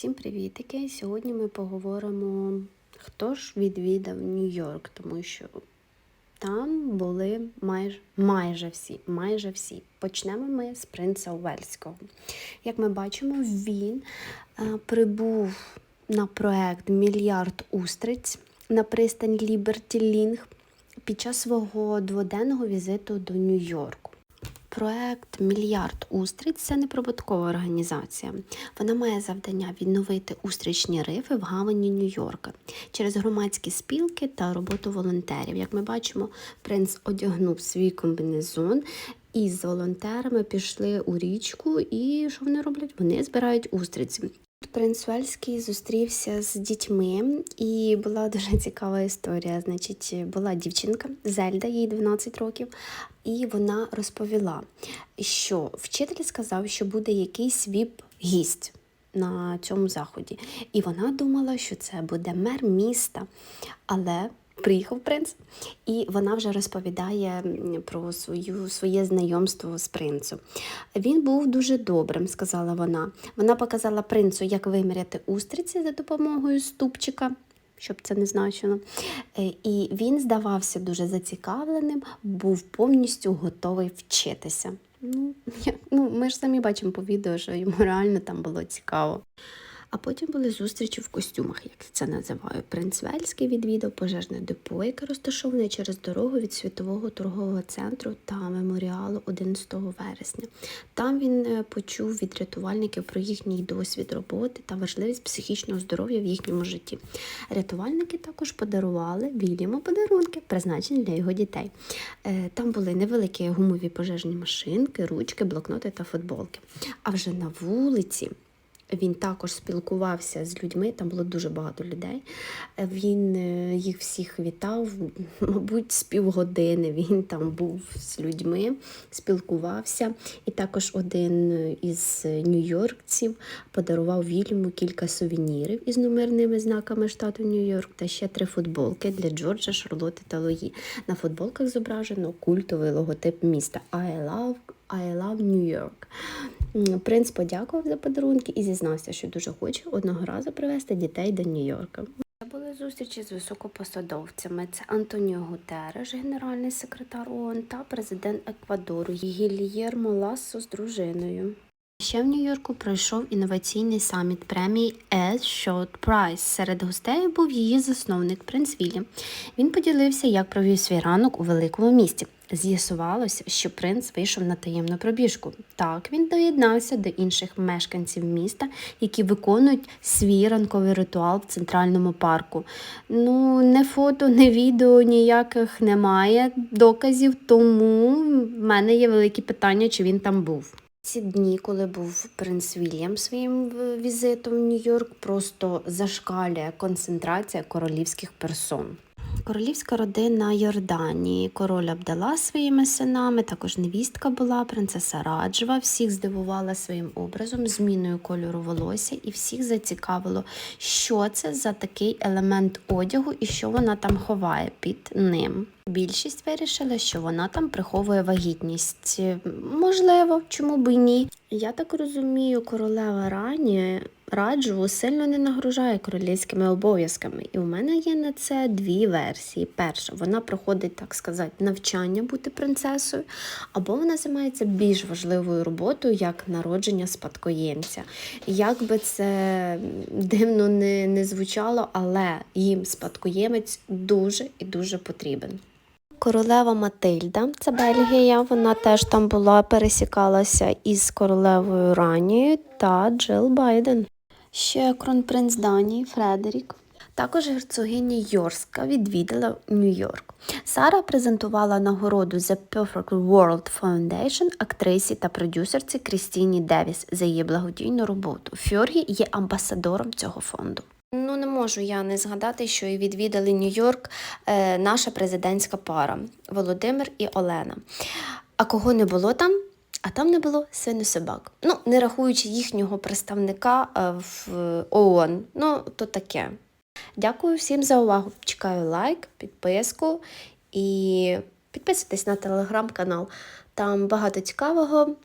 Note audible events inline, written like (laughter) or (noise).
Всім привітики! Сьогодні ми поговоримо, хто ж відвідав Нью-Йорк, тому що там були майже, майже всі. Майже всі. Почнемо ми з принца Уельського. Як ми бачимо, він е, прибув на проект Мільярд устриць на пристань Ліберті Лінг під час свого дводенного візиту до Нью-Йорку. Проект Мільярд устриць це неприбуткова організація. Вона має завдання відновити устрічні рифи в гавані Нью-Йорка через громадські спілки та роботу волонтерів. Як ми бачимо, принц одягнув свій комбінезон. І з волонтерами пішли у річку, і що вони роблять? Вони збирають устриці. Принц Вельський зустрівся з дітьми, і була дуже (laughs) цікава історія. Значить, була дівчинка Зельда, їй 12 років, і вона розповіла, що вчитель сказав, що буде якийсь віп-гість на цьому заході. І вона думала, що це буде мер міста. Але приїхав принц, і вона вже розповідає про свою, своє знайомство з принцем. Він був дуже добрим, сказала вона. Вона показала принцу, як виміряти устриці за допомогою ступчика. Щоб це не значило. Е, І він здавався дуже зацікавленим, був повністю готовий вчитися. Ну, я, ну, ми ж самі бачимо по відео, що йому реально там було цікаво. А потім були зустрічі в костюмах, як це називаю. Принц Вельський відвідав пожежне депо, яке розташоване через дорогу від світового торгового центру та меморіалу 11 вересня. Там він е, почув від рятувальників про їхній досвід роботи та важливість психічного здоров'я в їхньому житті. Рятувальники також подарували Вільяму подарунки, призначені для його дітей. Е, Там були невеликі гумові пожежні машинки, ручки, блокноти та футболки. А вже на вулиці. Він також спілкувався з людьми, там було дуже багато людей. Е, Він е, їх всіх вітав, мабуть, з півгодини він там був з людьми, спілкувався. І також один із нью-йоркців подарував Вільяму кілька сувенірів із номерними знаками штату Нью-Йорк та ще три футболки для Джорджа, Шарлоти та Луї. На футболках зображено культовий логотип міста I love, I love New York. Принц подякував за подарунки і зізнався, що дуже хоче одного разу привезти дітей до Нью-Йорка. Були зустрічі з високопосадовцями. Це Антоніо Гутереш, генеральний секретар ООН та президент Еквадору Гільєрмо Лассо з дружиною. Ще в Нью-Йорку пройшов інноваційний саміт премії As Short Prize. Серед гостей був її засновник принц Вільям. Він поділився, як провів свій ранок у великому місті. З'ясувалося, що принц вийшов на таємну пробіжку. Так він доєднався до інших мешканців міста, які виконують свій ранковий ритуал в центральному парку. Ну, не фото, не відео ніяких немає доказів, тому в мене є великі питання, чи він там був. Ці дні, коли був принц Вільям своїм візитом в Нью-Йорк, просто зашкалює концентрація королівських персон. Королівська родина Йорданії, король Абдала своїми синами, також невістка була, принцеса Раджва. Всіх здивувала своїм образом, зміною кольору волосся, і всіх зацікавило, що це за такий елемент одягу і що вона там ховає під ним. Більшість вирішила, що вона там приховує вагітність. Можливо, чому б і ні. Я так розумію, королева Рані Раджву сильно не нагружає королівськими обов'язками. І у мене є на це дві версії. Перша, вона проходить, так сказати, навчання бути принцесою, або вона займається більш важливою роботою, як народження спадкоємця. Як би це дивно не, не звучало, але їм спадкоємець дуже і дуже потрібен. Королева Матильда, це Бельгія, вона теж там була, пересікалася із королевою Ранією та Джил Байден. Ще кронпринц Данії Фредерік. Також герцогиня Йорська відвідала Нью-Йорк. Сара презентувала нагороду The Perfect World Foundation актрисі та продюсерці Крістіні Девіс за її благодійну роботу. Фьоргі є амбасадором цього фонду. Ну, не можу я не згадати, що і відвідали Нью-Йорк е, наша президентська пара Володимир і Олена. А кого не було там? А там не було сину собак. Ну, не рахуючи їхнього представника е, в ООН. Ну, то таке. Дякую всім за увагу. Чекаю лайк, підписку і підписуйтесь на телеграм-канал. Там багато цікавого.